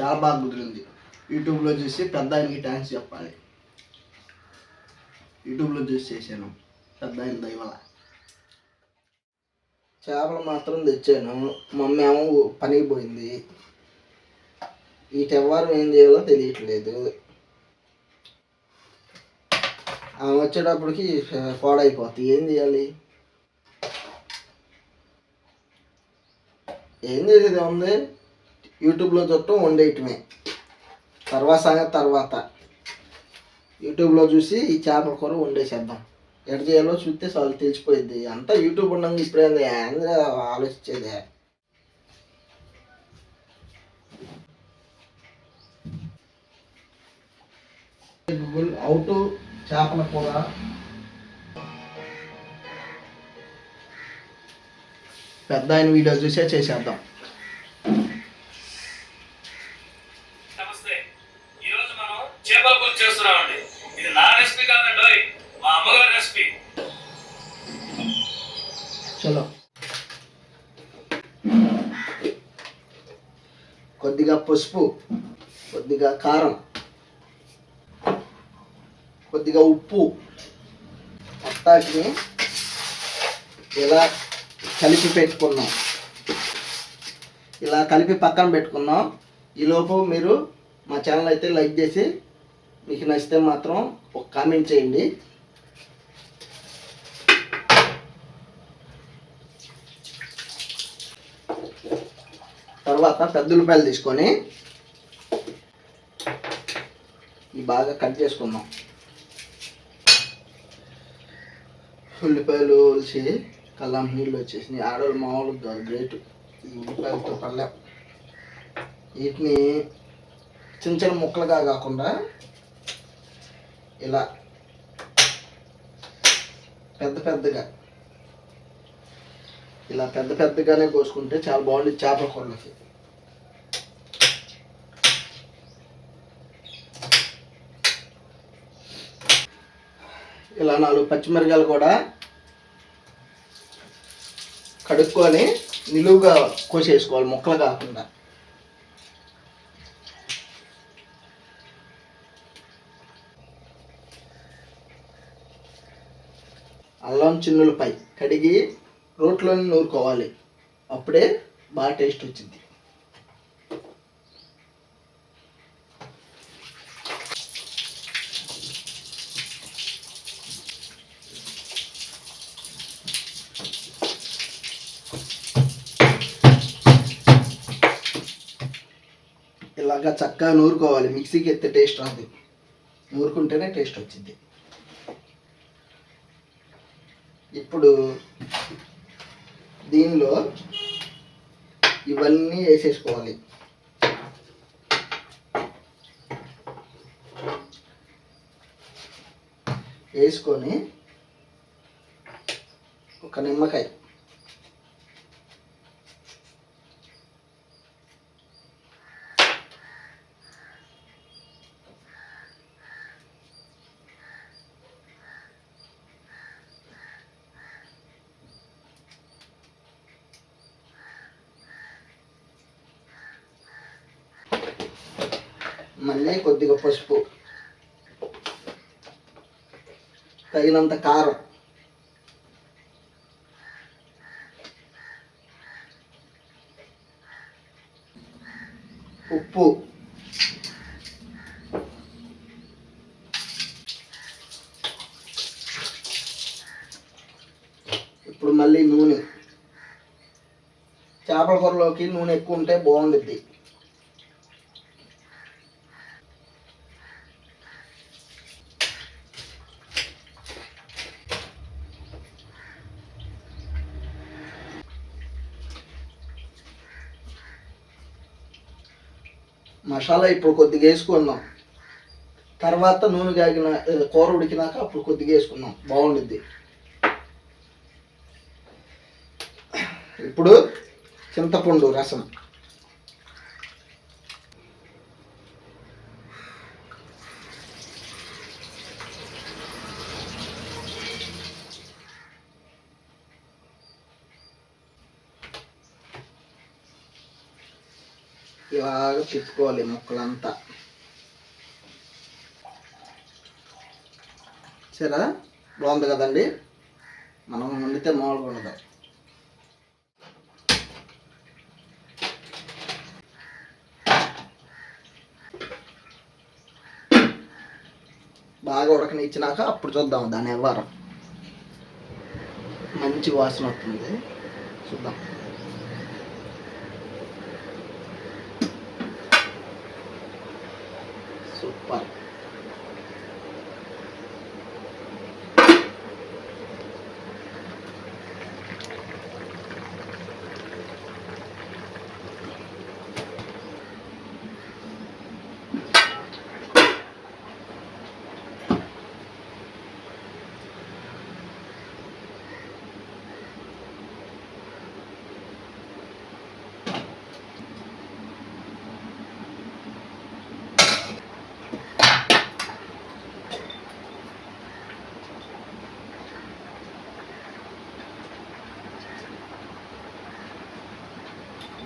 చాలా బాగా కుదిరింది యూట్యూబ్లో చూసి పెద్ద ఆయనకి థ్యాంక్స్ చెప్పాలి. యూట్యూబ్లో చూసి చేశాను. పెద్ద ఆయన దయవల చేపలు మాత్రం తెచ్చాను. మమ్మీ ఏమో పనికి పోయింది. ఈ తెవ్వారం ఏం చేయాలో తెలియట్లేదు. ఆమె వచ్చేటప్పటికి పాడైపోతుంది ఏం చేయాలి? ఏం చేసేది ఉంది యూట్యూబ్లో చూడటం వండేయటమే తర్వాత సంగతి తర్వాత. యూట్యూబ్లో చూసి ఈ చేపల కూర వండేసేద్దాం ఎక్కడ చేయాలో చూస్తే చాలు తెలిసిపోయింది. అంతా యూట్యూబ్ ఉండగా ఇప్పుడేంది ఏంది ఆలోచించేదే. గూగుల్ అవుట్ చేపల కూర. పెద్ద ఆయన వీడియో చూసే చేసేద్దాం. వస్తే ఈ రోజు మనం చేపల పులుసు చేస్తున్నామండి. ఇది నా రెసిపీ కాదండి మా అమ్మగారి రెసిపీ. చలో. కొద్దిగా పసుపు కొద్దిగా కారం కొద్దిగా ఉప్పు మొత్తాన్ని ఇలా కలిపి పెట్టుకున్నాం. ఇలా కలిపి పక్కన పెట్టుకున్నాం. ఈలోపు మీరు మా ఛానల్ అయితే లైక్ చేసి మీకు నచ్చితే మాత్రం ఒక కామెంట్ చేయండి. తర్వాత పెద్ద ఉల్లిపాయలు తీసుకొని ఇవి బాగా కట్ చేసుకుందాం. ఉల్లిపాయలు ఒలిసి కల్లం నీళ్ళు వచ్చేసినాయి. ఆడవాళ్ళు మామూలుగా గ్రేట్ ఈ ఉల్లిపాయలతో పడలేం. వీటిని చిన్న చిన్న ముక్కలుగా కాకుండా ఇలా పెద్ద పెద్దగా ఇలా పెద్ద పెద్దగానే కోసుకుంటే చాలా బాగుంటుంది చేపల కూరలకి. ఇలా నాలుగు పచ్చిమిరకాయలు కూడా కడుక్కొని నిలువుగా కోసేసుకోవాలి ముక్కలు కాకుండా. అల్లం చిన్నులపై కడిగి రోట్లోనే నూరుకోవాలి. అప్పుడే బాగా టేస్ట్ వచ్చింది. ఇలాగా చక్కగా నూరుకోవాలి. మిక్సీకి ఎత్తే టేస్ట్ రాదు. నూరుకుంటేనే టేస్ట్ వచ్చింది. ఇప్పుడు దీనిలో ఇవన్నీ వేసేసుకోవాలి. వేసుకొని ఒక నిమ్మకాయ. మళ్ళీ కొద్దిగా పసుపు. తగినంత కారం. ఉప్పు. ఇప్పుడు మళ్ళీ నూనె. చేపల కూరలోకి నూనె ఎక్కువ ఉంటే బాగుంటుంది మసాలా ఇప్పుడు కొద్దిగా వేసుకుందాం తర్వాత నూనె కాగిన కూర ఉడికినాక అప్పుడు కొద్దిగా వేసుకుందాం బాగుండిద్ది. ఇప్పుడు చింతపండు రసం. ఇలాగ తిప్పుకోవాలి ముక్కలంతా. సరే బాగుంది కదండి? మనం వండితే మామూలుగా ఉండదు. బాగా ఉడకనిచ్చినాక అప్పుడు చూద్దాం దాని వ్యవహారం. మంచి వాసన వస్తుంది. చూద్దాం. సూపర్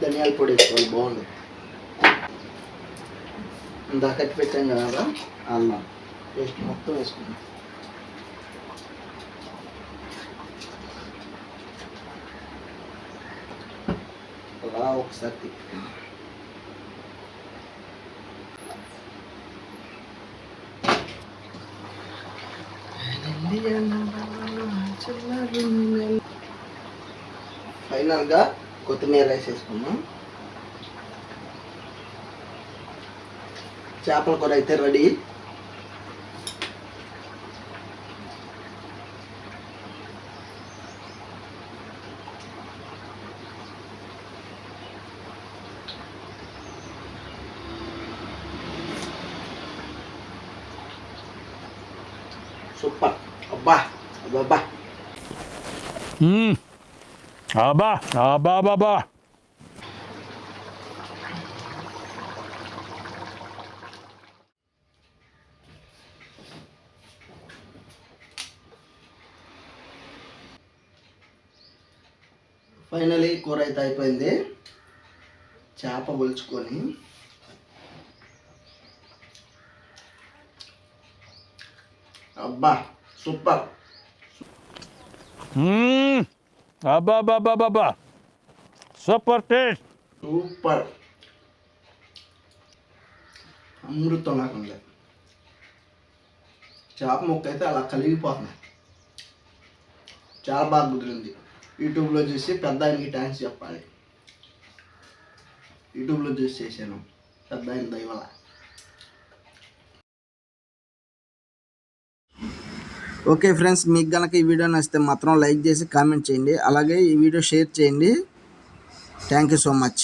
ధనియాల పొడి వేసుకోవాలి బాగుంది. ఇందాక పెట్టాం కదా అల్లం. పేస్ట్ మొత్తం వేసుకున్నాం అలా ఒకసారి తిప్పుకున్నాం ఫైనల్గా కొత్తిమీర రైస్ వేసుకున్నాం చేపల కూర అయితే రెడీ. సూపర్. అబ్బా అబ్బా. మ్మ్. అబ్బా అబ్బా బాబా ఫైనలీ కూర అయితే అయిపోయింది. చేప ఒలుచుకొని. అబ్బా సూపర్. అబ్బాబాబాబా అబ్బా సూపర్ టేస్ట్. సూపర్. అమృతం నాకు ఉంది. చేప ముక్క అయితే అలా కలిగిపోతుంది చాలా బాగా కుదిరింది. యూట్యూబ్లో చూసి పెద్ద ఆయనకి థ్యాంక్స్ చెప్పాలి. యూట్యూబ్లో చూసి చేశాను. పెద్ద ఆయన దయవల ఓకే ఫ్రెండ్స్ మీకు కనుక ఈ వీడియో నచ్చితే మాత్రం లైక్ చేసి కామెంట్ చేయండి. అలాగే ఈ వీడియో షేర్ చేయండి. Thank you so much.